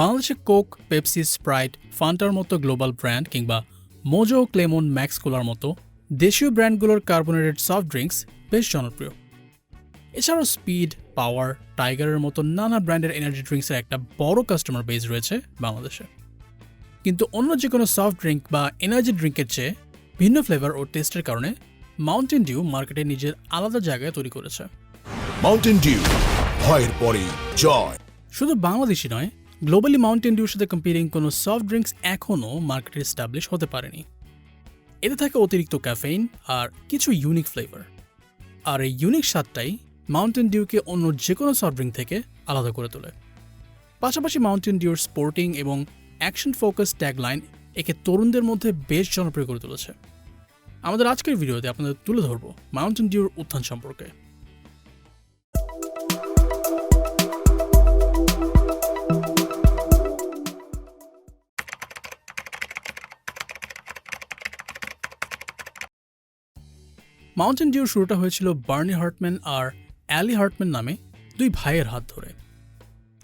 বাংলাদেশে Coke Pepsi Sprite ফান্টার মতো গ্লোবাল ব্র্যান্ড কিংবা মোজো ক্লেমন ম্যাক্স কোলার মতো দেশীয় ব্র্যান্ডগুলোর কার্বোনেটেড সফট ড্রিঙ্কস বেশ জনপ্রিয়। এছাড়াও স্পিড পাওয়ার টাইগারের মতো নানা ব্র্যান্ডের এনার্জি ড্রিঙ্কসের একটা বড় কাস্টমার বেস রয়েছে বাংলাদেশে। কিন্তু অন্য যে কোনো সফট ড্রিঙ্ক বা এনার্জি ড্রিঙ্কের চেয়ে ভিন্ন ফ্লেভার ও টেস্টের কারণে মাউন্টেন ডিউ মার্কেটে নিজের আলাদা জায়গায় তৈরি করেছে। মাউন্টেন ডিউ ভয়ের পরে জয়। শুধু বাংলাদেশি নয় গ্লোবালি মাউন্টেন ডিউর সাথে কম্পিটিং কোনো সফট ড্রিঙ্কস এখনও মার্কেটে এস্টাবলিশ হতে পারেনি। এতে থাকে অতিরিক্ত ক্যাফেইন আর কিছু ইউনিক ফ্লেভার আর এই ইউনিক স্বাদটাই মাউন্টেন ডিউকে অন্য যে কোনো সফট ড্রিঙ্ক থেকে আলাদা করে তোলে। পাশাপাশি মাউন্টেন ডিউর স্পোর্টিং এবং অ্যাকশন ফোকাস ট্যাগলাইন একে তরুণদের মধ্যে বেশ জনপ্রিয় করে তুলেছে। আমাদের আজকের ভিডিওতে আপনাদের তুলে ধরবো মাউন্টেন ডিউর উত্থান সম্পর্কে। মাউন্টেন ডিউর শুরুটা হয়েছিল বার্নি হার্টম্যান আর অ্যালি হার্টম্যান নামে দুই ভাইয়ের হাত ধরে।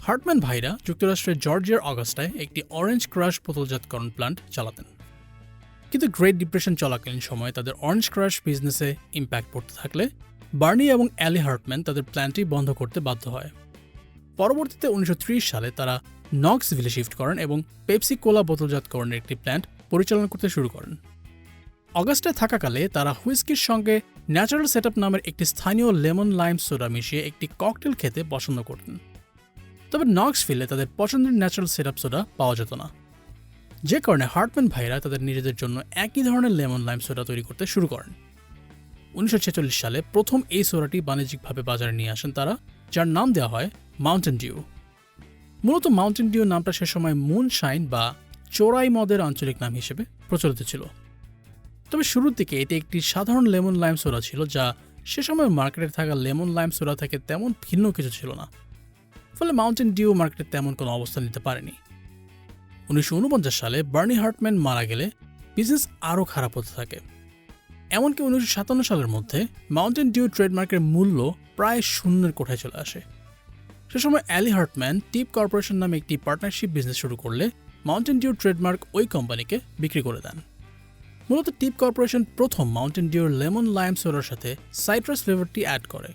হার্টম্যান ভাইরা যুক্তরাষ্ট্রের জর্জিয়ার অগাস্টায় একটি অরেঞ্জ ক্রাশ বোতলজাতকরণ প্ল্যান্ট চালাতেন। কিন্তু গ্রেট ডিপ্রেশন চলাকালীন সময়ে তাদের অরেঞ্জ ক্রাশ বিজনেসে ইম্প্যাক্ট পড়তে থাকলে বার্নি এবং অ্যালি হার্টম্যান তাদের প্ল্যান্টটি বন্ধ করতে বাধ্য হয়। পরবর্তীতে উনিশশো ত্রিশ সালে তারা নক্সভিলে শিফট করেন এবং পেপসি কোলা বোতলজাতকরণের একটি প্ল্যান্ট পরিচালনা করতে শুরু করেন। অগাস্টে থাকাকালে তারা হুইস্কির সঙ্গে ন্যাচারাল সেটআপ নামের একটি স্থানীয় লেমন লাইম সোডা মিশিয়ে একটি ককটেল খেতে পছন্দ করতেন। তবে নক্সভিলে তাদের পছন্দের ন্যাচারাল সেটআপ সোডা পাওয়া যেত না। যে কারণে হার্টম্যান ভাইরা তাদের নিজেদের জন্য একই ধরনের লেমন লাইম সোডা তৈরি করতে শুরু করেন। উনিশশো ছেচল্লিশ সালে প্রথম এই সোডাটি বাণিজ্যিকভাবে বাজারে নিয়ে আসেন তারা, যার নাম দেওয়া হয় মাউন্টেন ডিউ মূলত মাউন্টেন ডিউ নামটা সে সময় মুন শাইন বা চোরাই মদের আঞ্চলিক নাম হিসেবে প্রচলিত ছিল। তবে শুরুর দিকে এটি একটি সাধারণ লেমন লাইম সোডা ছিল, যা সে সময় মার্কেটে থাকা লেমন লাইম সোডা থেকে তেমন ভিন্ন কিছু ছিল না। ফলে মাউন্টেন ডিউ মার্কেটে তেমন কোনো অবস্থান নিতে পারেনি। উনিশশো ঊনপঞ্চাশ সালে বার্নি হার্টম্যান মারা গেলে বিজনেস আরও খারাপ হতে থাকে। এমনকি উনিশশো সাতান্ন সালের মধ্যে মাউন্টেন ডিউ ট্রেডমার্কের মূল্য প্রায় শূন্যের কোঠায় চলে আসে। সে সময় অ্যালি হার্টম্যান টিপ কর্পোরেশন নামে একটি পার্টনারশিপ বিজনেস শুরু করলে মাউন্টেন ডিউ ট্রেডমার্ক ওই কোম্পানিকে বিক্রি করে দেন। মূলত টিপ কর্পোরেশন প্রথম মাউন্টেন ডিউর লেমন লাইম সোডার সাথে সাইট্রাস ফ্লেভারটি অ্যাড করে।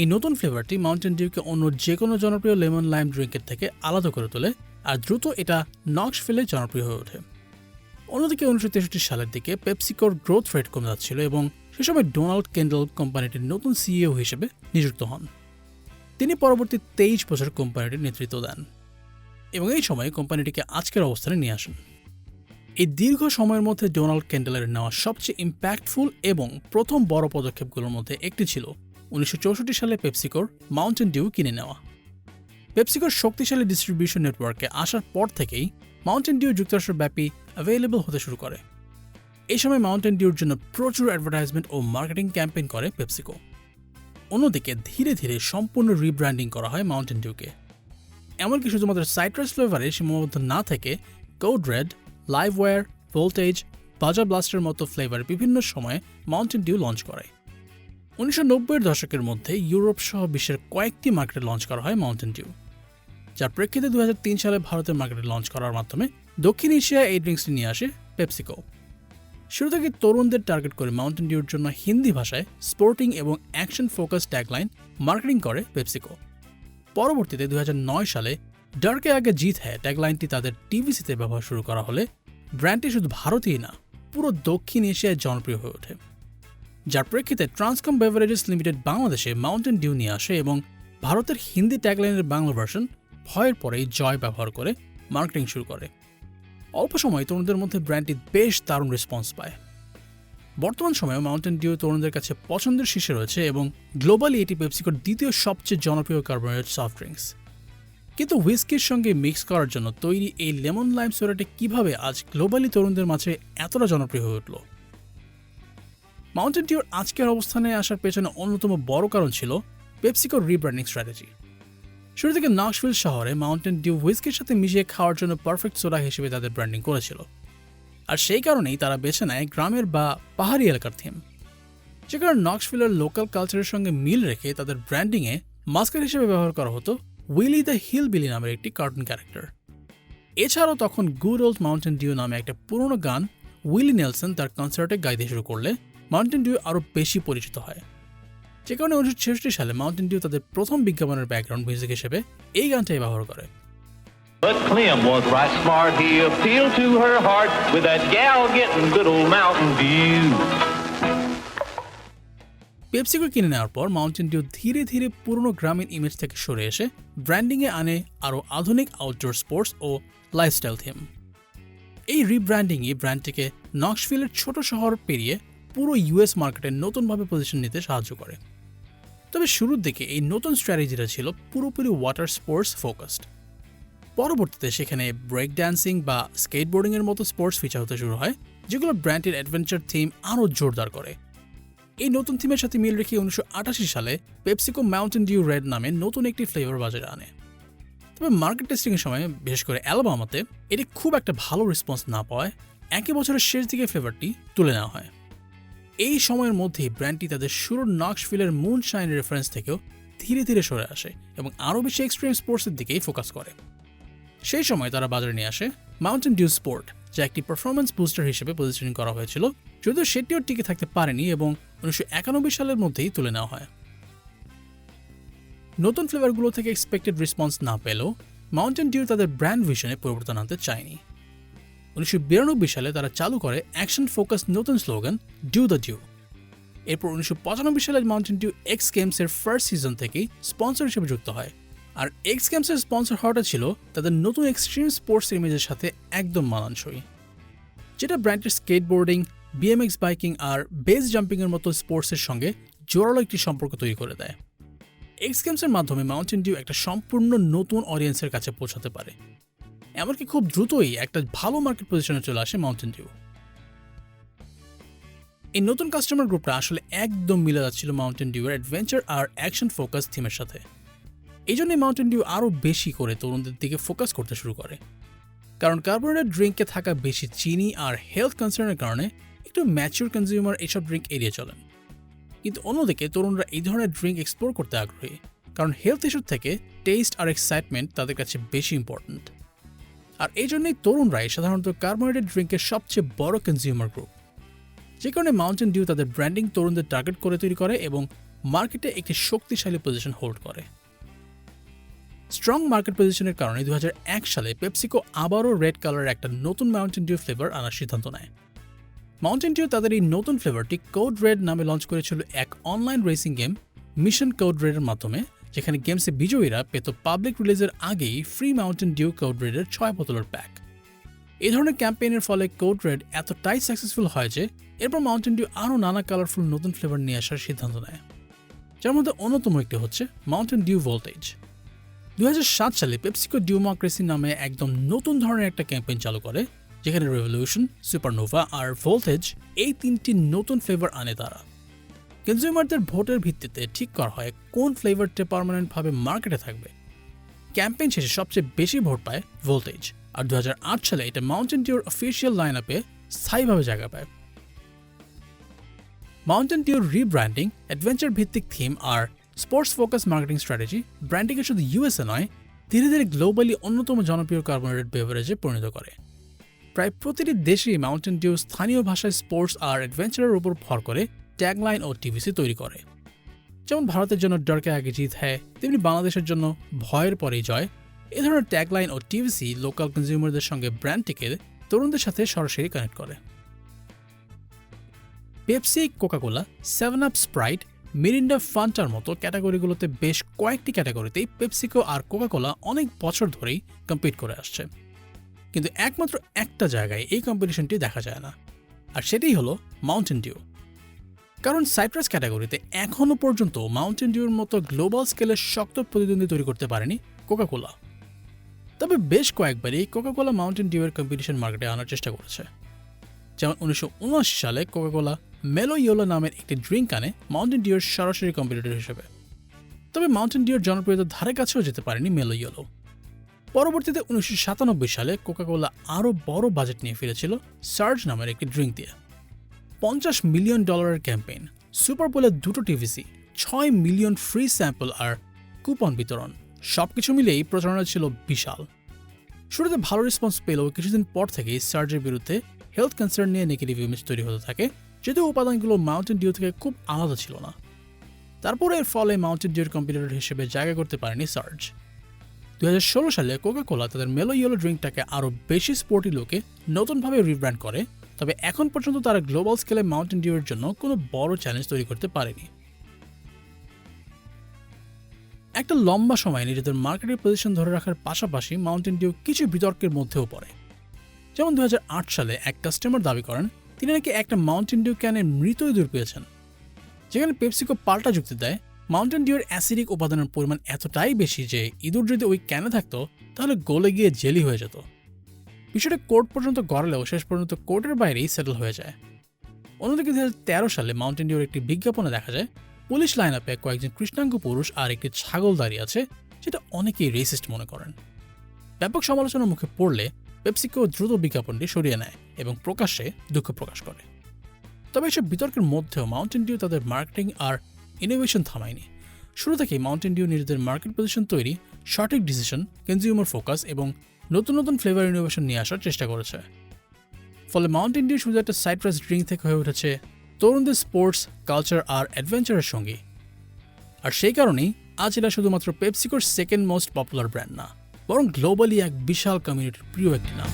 এই নতুন ফ্লেভারটি মাউন্টেন ডিউকে অন্য যে কোনো জনপ্রিয় লেমন লাইম ড্রিঙ্কের থেকে আলাদা করে তোলে আর দ্রুত এটা নক্স ফেলে জনপ্রিয় হয়ে ওঠে। অন্যদিকে উনিশশো তেষট্টি সালের দিকে পেপসিকোর গ্রোথ রেট কমে যাচ্ছিল এবং সে সময় ডোনাল্ড কেন্ডল কোম্পানিটির নতুন সিইও হিসেবে নিযুক্ত হন। তিনি পরবর্তী তেইশ বছর কোম্পানিটির নেতৃত্ব দেন এবং এই সময়ে কোম্পানিটিকে আজকের অবস্থানে নিয়ে আসেন। এই দীর্ঘ সময়ের মধ্যে ডোনাল্ড ক্যান্ডেলের নেওয়া সবচেয়ে ইম্প্যাক্টফুল এবং প্রথম বড় পদক্ষেপগুলোর মধ্যে একটি ছিল উনিশশো চৌষট্টি সালে পেপসিকোর মাউন্টেন ডিউ কিনে নেওয়া। পেপসিকোর শক্তিশালী ডিস্ট্রিবিউশন নেটওয়ার্কে আসার পর থেকেই মাউন্টেন ডিউ যুক্তরাষ্ট্রব্যাপী অ্যাভেলেবল হতে শুরু করে। এই সময় মাউন্টেন ডিউর জন্য প্রচুর অ্যাডভার্টাইজমেন্ট ও মার্কেটিং ক্যাম্পেইন করে পেপসিকো। অন্যদিকে ধীরে ধীরে সম্পূর্ণ রিব্র্যান্ডিং করা হয় মাউন্টেন ডিউকে এমনকি শুধুমাত্র সাইট্রাস ফ্লেভারে সীমাবদ্ধ না থেকে Code Red Live Wire Voltage Baja ব্লাস্টের মতো ফ্লেভার বিভিন্ন সময়ে মাউন্টেন ডিউ লঞ্চ করে। উনিশশো নব্বইয়ের দশকের মধ্যে ইউরোপ সহ বিশ্বের কয়েকটি মার্কেটে লঞ্চ করা হয় মাউন্টেন ডিউ যার প্রেক্ষিতে দু হাজার তিন সালে ভারতের মার্কেটে লঞ্চ করার মাধ্যমে দক্ষিণ এশিয়ায় এই ড্রিঙ্কসটি নিয়ে আসে পেপসিকো শুরু থেকে তরুণদের টার্গেট করে মাউন্টেন ডিউর জন্য হিন্দি ভাষায় স্পোর্টিং এবং অ্যাকশন ফোকাস ট্যাগলাইন মার্কেটিং করে পেপসিকো পরবর্তীতে দু হাজার নয় সালে ডার্কে আগে জিত হ্যাঁ ট্যাগলাইনটি তাদের টিভিসিতে ব্যবহার শুরু করা হলে ব্র্যান্ডটি শুধু ভারতেই না, পুরো দক্ষিণ এশিয়ায় জনপ্রিয় হয়ে ওঠে। যার প্রেক্ষিতে ট্রান্সকম বেভারেজেস লিমিটেড বাংলাদেশে মাউন্টেন ডিউ নিয়ে আসে এবং ভারতের হিন্দি ট্যাগলাইনের বাংলা ভার্সন ভয়ের পরেই জয় ব্যবহার করে মার্কেটিং শুরু করে। অল্প সময়ে তরুণদের মধ্যে ব্র্যান্ডটি বেশ দারুণ রেসপন্স পায়। বর্তমান সময়ে মাউন্টেন ডিউ তরুণদের কাছে পছন্দের শীর্ষে রয়েছে এবং গ্লোবালি এটি পেপসিকোর দ্বিতীয় সবচেয়ে জনপ্রিয় কার্বোনেট সফট ড্রিঙ্কস কিন্তু হুইস্কির সঙ্গে মিক্স করার জন্য তৈরি এই লেমন লাইম সোডাটি কীভাবে আজ গ্লোবালি তরুণদের মাঝে এতটা জনপ্রিয় হয়ে উঠল? মাউন্টেন ডিউর আজকের অবস্থানে আসার পেছনে অন্যতম বড় কারণ ছিল পেপসিকোর রিব্র্যান্ডিং স্ট্র্যাটেজি শুরু থেকে নাকশভিল শহরে মাউন্টেন ডিউ হুইস্কির সাথে মিশিয়ে খাওয়ার জন্য পারফেক্ট সোডা হিসেবে তাদের ব্র্যান্ডিং করেছিল। আর সেই কারণেই তারা বেছে নেয় গ্রামের বা পাহাড়ি এলাকার থিম যে কারণে নক্সভিলের লোকাল কালচারের সঙ্গে মিল রেখে তাদের ব্র্যান্ডিংয়ে মাস্কার হিসেবে ব্যবহার করা হতো উইলি দ্য হিল বিলি নামের একটি কার্টুন ক্যারেক্টার এছাড়াও তখন গুড ওল্ড মাউন্টেন ডিউ নামে একটা পুরনো গান উইলি নেলসন তার কনসার্টে গাইতে শুরু করলে মাউন্টেন ডিউ আরও বেশি পরিচিত হয় যে কারণে উনিশশো ছেষট্টি সালে মাউন্টেন ডিউ তাদের প্রথম বিজ্ঞাপনের ব্যাকগ্রাউন্ড মিউজিক হিসেবে এই গানটাই ব্যবহার করে But Clem was right smart. He appealed to her heart with that gal getting good old Mountain Dew. PepsiCo কিনে নেওয়ার পর মাউন্টেন ডিউ ধীরে ধীরে পুরনো গ্রামীণ ইমেজ থেকে সরে এসে ব্র্যান্ডিংয়ে আনে আরও আধুনিক আউটডোর স্পোর্টস ও লাইফস্টাইল থিম এই রিব্র্যান্ডিংই ব্র্যান্ডটিকে নক্সভিলের ছোট শহর পেরিয়ে পুরো ইউএস মার্কেটে নতুনভাবে পজিশন নিতে সাহায্য করে। তবে শুরুর দিকে এই নতুন স্ট্র্যাটেজিটা ছিল পুরোপুরি ওয়াটার স্পোর্টস ফোকাসড পরবর্তীতে সেখানে ব্রেক ড্যান্সিং বা স্কেটবোর্ডিংয়ের মতো স্পোর্টস ফিচার হতে শুরু হয়, যেগুলো ব্র্যান্ডের অ্যাডভেঞ্চার থিম আরও জোরদার করে। এই নতুন থিমের সাথে মিল রেখে উনিশশো আটাশি সালে পেপসিকো মাউন্টেন ডিউ রেড নামে নতুন একটি ফ্লেভার বাজারে আনে। তবে মার্কেট টেস্টিংয়ের সময়, বিশেষ করে অ্যালবামাতে, এটি খুব একটা ভালো রেসপন্স না পাওয়ায় একই বছরের শেষ দিকে ফ্লেভারটি তুলে নেওয়া হয়। এই সময়ের মধ্যেই ব্র্যান্ডটি তাদের শুরুর নক্সফিলের মুন শাইন রেফারেন্স থেকেও ধীরে ধীরে সরে আসে এবং আরও বেশি এক্সট্রিম স্পোর্টসের দিকেই ফোকাস করে। সেই সময় তারা বাজারে নিয়ে আসে মাউন্টেন ডিউ স্পোর্ট, যা একটি পারফরমেন্স বুস্টার হিসেবে পজিশনিং করা হয়েছিল যদিও সেটিও টিকে থাকতে পারেনি এবং উনিশশো একানব্বই সালের মধ্যেই তুলে নেওয়া হয়। নতুন ফ্লেভারগুলো থেকে এক্সপেক্টেড রেসপন্স না পেলেও মাউন্টেন ডিউ তাদের ব্র্যান্ড ভিশনে পরিবর্তন আনতে চায়নি। উনিশশো বিরানব্বই সালে তারা চালু করে অ্যাকশন ফোকাস নতুন স্লোগান ডিউ দ্য ডিউ এরপর উনিশশো পঁচানব্বই সালে মাউন্টেন ডিউ এক্স গেমসের ফার্স্ট সিজন থেকেই স্পন্সর হিসেবে যুক্ত হয়। আর এক্স গেমসের স্পন্সর হওয়াটা ছিল তাদের নতুন এক্সট্রিম স্পোর্টস ইমেজের সাথে একদম মানানসই। যেটা ব্র্যান্ডের স্কেটবোর্ডিং বিএমএক্স বাইকিং আর বেস জাম্পিংয়ের মতো স্পোর্টসের সঙ্গে জোরালো একটি সম্পর্ক তৈরি করে দেয়। এক্স গেমসের মাধ্যমে মাউন্টেন ডিউ একটা সম্পূর্ণ নতুন অডিয়েন্সের কাছে পৌঁছাতে পারে। এমনকি খুব দ্রুতই একটা ভালো মার্কেট পজিশনে চলে আসে মাউন্টেন ডিউ এই নতুন কাস্টমার গ্রুপটা আসলে একদম মিলে যাচ্ছিল মাউন্টেন ডিউয়ের অ্যাডভেঞ্চার আর অ্যাকশন ফোকাস থিমের সাথে। এই জন্যই মাউন্টেন ডিউ আরও বেশি করে তরুণদের দিকে ফোকাস করতে শুরু করে। কারণ কার্বোনেটেড ড্রিঙ্কে থাকা বেশি চিনি আর হেলথ কনসার্নের কারণে একটু ম্যাচিউর কনজিউমার এসব ড্রিঙ্ক এড়িয়ে চলেন। কিন্তু অন্যদিকে তরুণরা এই ধরনের ড্রিঙ্ক এক্সপ্লোর করতে আগ্রহী, কারণ হেলথ ইস্যুর থেকে টেস্ট আর এক্সাইটমেন্ট তাদের কাছে বেশি ইম্পর্ট্যান্ট আর এই জন্যই তরুণরাই সাধারণত কার্বোনেটেড ড্রিঙ্কের সবচেয়ে বড় কনজিউমার গ্রুপ যে কারণে মাউন্টেন ডিউ তাদের ব্র্যান্ডিং তরুণদের টার্গেট করে তৈরি করে এবং মার্কেটে একটি শক্তিশালী পজিশন হোল্ড করে। স্ট্রং মার্কেট পজিশনের কারণে দু হাজার এক সালে পেপসিকো আবারও রেড কালারের একটা নতুন মাউন্টেন ডিউ ফ্লেভার আনার সিদ্ধান্ত নেয়। মাউন্টেন ডিউ তাদের এই নতুন ফ্লেভারটি কোড রেড নামে লঞ্চ করেছিল এক online racing game mission Code রেডের মাধ্যমে, যেখানে গেমসে বিজয়ীরা পেত পাবলিক রিলিজের আগেই ফ্রি মাউন্টেন ডিউ কোড রেডের ছয় বোতলের প্যাক এই ধরনের ক্যাম্পেইনের ফলে কোড রেড এতটাই সাকসেসফুল হয় যে, এরপর মাউন্টেন ডিউ আরও নানা কালারফুল নতুন ফ্লেভার নিয়ে আসার সিদ্ধান্ত নেয়। যার মধ্যে অন্যতম একটি হচ্ছে মাউন্টেন ডিউ ভোল্টেজ দু হাজার সাত সালে পেপসিকো ডিউমোক্রেসি নামে একদম নতুন ধরনের একটা ক্যাম্পেইন চালু করে যেখানে রেভলিউশন সুপারনোভা আর ভোল্টেজ এই তিনটি নতুন ফ্লেভার আনে তারা। কনজিউমারদের ভোটের ভিত্তিতে ঠিক করা হয় কোন ফ্লেভারটা পার্মানেন্টভাবে মার্কেটে থাকবে। ক্যাম্পেইন শেষে সবচেয়ে বেশি ভোট পায় ভোল্টেজ আর দু সালে এটা মাউন্টেন ডিউর অফিসিয়াল লাইন আপে স্থায়ীভাবে জায়গা পায়। মাউন্টেন ডিউর রিব্র্যান্ডিং অ্যাডভেঞ্চার ভিত্তিক থিম আর স্পোর্টস ফোকাস মার্কেটিং স্ট্র্যাটেজি ব্র্যান্ডিংকে শুধু ইউএসএ নয়, ধীরে ধীরে গ্লোবালি অন্যতম জনপ্রিয় কার্বোনেটেড বেভারেজে পরিণত করে। প্রায় প্রতিটি দেশেই মাউন্টেন ডিউ স্থানীয় ভাষায় স্পোর্টস আর অ্যাডভেঞ্চারের উপর ভর করে ট্যাগলাইন ও টিভিসি তৈরি করে। যেমন ভারতের জন্য ডরকে আগে জিত, হয়, তেমনি বাংলাদেশের জন্য ভয়ের পরেই জয়। এ ধরনের ট্যাগলাইন ও টিভিসি লোকাল কনজিউমারদের সঙ্গে ব্র্যান্ডটিকে তরুণদের সাথে সরাসরি কানেক্ট করে। Pepsi Coca Cola Seven Up Sprite Mirinda ফান্টার মতো ক্যাটাগরিগুলোতে বেশ কয়েকটি ক্যাটাগরিতেই পেপসিকো আর কোকাকোলা অনেক বছর ধরেই কম্পিট করে আসছে। কিন্তু একমাত্র একটা জায়গায় এই কম্পিটিশনটি দেখা যায় না। আর সেটাই হলো মাউন্টেন ডিউ কারণ সাইট্রাস ক্যাটাগরিতে এখনও পর্যন্ত মাউন্টেন ডিউর মতো গ্লোবাল স্কেলের শক্ত প্রতিদ্বন্দ্বী তৈরি করতে পারেনি কোকাকোলা তবে বেশ কয়েকবারই কোকাকোলা মাউন্টেন ডিউয়ের কম্পিটিশন মার্কেটে আনার চেষ্টা করেছে। যেমন উনিশশো সালে কোকাকোলা মেলো ইয়োলো নামের একটি ড্রিঙ্ক আনে মাউন্টেন ডিউর সরাসরি কম্পিটিটর হিসেবে। তবে মাউন্টেন ডিউর জনপ্রিয়তার ধারে কাছেও যেতে পারেনি মেলো ইয়োলো পরবর্তীতে উনিশশো সাতানব্বই সালে কোকাকোলা আরও বড় বাজেট নিয়ে ফিরেছিল সার্জ নামের একটি ড্রিঙ্ক দিয়ে। পঞ্চাশ মিলিয়ন ডলারের ক্যাম্পেইন সুপার বোলের দুটো টিভিসি ছয় মিলিয়ন ফ্রি স্যাম্পল আর কুপন বিতরণ সব কিছু মিলেই প্রচারণা ছিল বিশাল। শুরুতে ভালো রেসপন্স পেলেও কিছুদিন পর থেকেই সার্জের বিরুদ্ধে হেলথ কনসার্ন নিয়ে নেগেটিভ ইমেজ তৈরি হতে থাকে, যদিও উপাদানগুলো মাউন্টেন ডিউ থেকে খুব আলাদা ছিল না। তারপরে এর ফলে মাউন্টেন ডিউর কম্পিটিটর হিসেবে জায়গা করতে পারেনি সার্জ দু সালে কোকা কোলা তাদের মেলো ইয়েলো ড্রিঙ্কটাকে আরও বেশি স্পোর্টি লোকে নতুনভাবে রিব্র্যান্ড করে। তবে এখন পর্যন্ত তারা গ্লোবাল স্কেলে মাউন্টেন ডিউয়ের জন্য কোনো বড় চ্যালেঞ্জ তৈরি করতে পারেনি। একটা লম্বা সময় নিজেদের মার্কেটের পজিশন ধরে রাখার পাশাপাশি মাউন্টেন ডিউ কিছু বিতর্কের মধ্যেও পড়ে। যেমন দুই হাজার আট সালে এক কাস্টমার দাবি করেন, তিনি নাকি একটা মাউন্টেন ডিউ ক্যানে মৃত ইঁদুর পেয়েছেন, যেখানে পেপসিকো পাল্টা যুক্তি দেয় মাউন্টেন ডিউর অ্যাসিডিক উপাদানের পরিমাণ এতটাই বেশি যে ইঁদুর যদি ওই ক্যানে থাকতো, তাহলে গলে গিয়ে জেলি হয়ে যেত। বিষয়টা কোর্ট পর্যন্ত গড়ালেও শেষ পর্যন্ত কোর্টের বাইরেই সেটেল হয়ে যায়। অন্যদিকে দু হাজার তেরো সালে মাউন্টেন ডিউর একটি বিজ্ঞাপনে দেখা যায়, পুলিশ লাইন আপে কয়েকজন কৃষ্ণাঙ্গ পুরুষ আর একটি ছাগল দাঁড়িয়ে আছে, যেটা অনেকেই রেসিস্ট মনে করেন। ব্যাপক সমালোচনার মুখে পড়লে পেপসিকো দ্রুত বিজ্ঞাপনটি সরিয়ে নেয় এবং প্রকাশ্যে দুঃখ প্রকাশ করে। তবে এসব বিতর্কের মধ্যেও মাউন্টেন ডিউ তাদের মার্কেটিং আর ইনোভেশন থামায়নি। শুরু থেকেই মাউন্টেন ডিউ নিজেদের মার্কেট পজিশন তৈরি, সঠিক ডিসিশন কনজিউমার ফোকাস এবং নতুন নতুন ফ্লেভার ইনোভেশন নিয়ে আসার চেষ্টা করেছে। ফলে মাউন্টেন ডিউ শুধু একটা সাইট্রাস ড্রিঙ্ক থেকে হয়ে উঠেছে, তরুণদের স্পোর্টস কালচার আর অ্যাডভেঞ্চারের সঙ্গী। আর সেই কারণেই আজ এটা শুধুমাত্র পেপসিকোর সেকেন্ড মোস্ট পপুলার ব্র্যান্ড না, বরং গ্লোবালি এক বিশাল কমিউনিটির প্রিয় একটি নাম।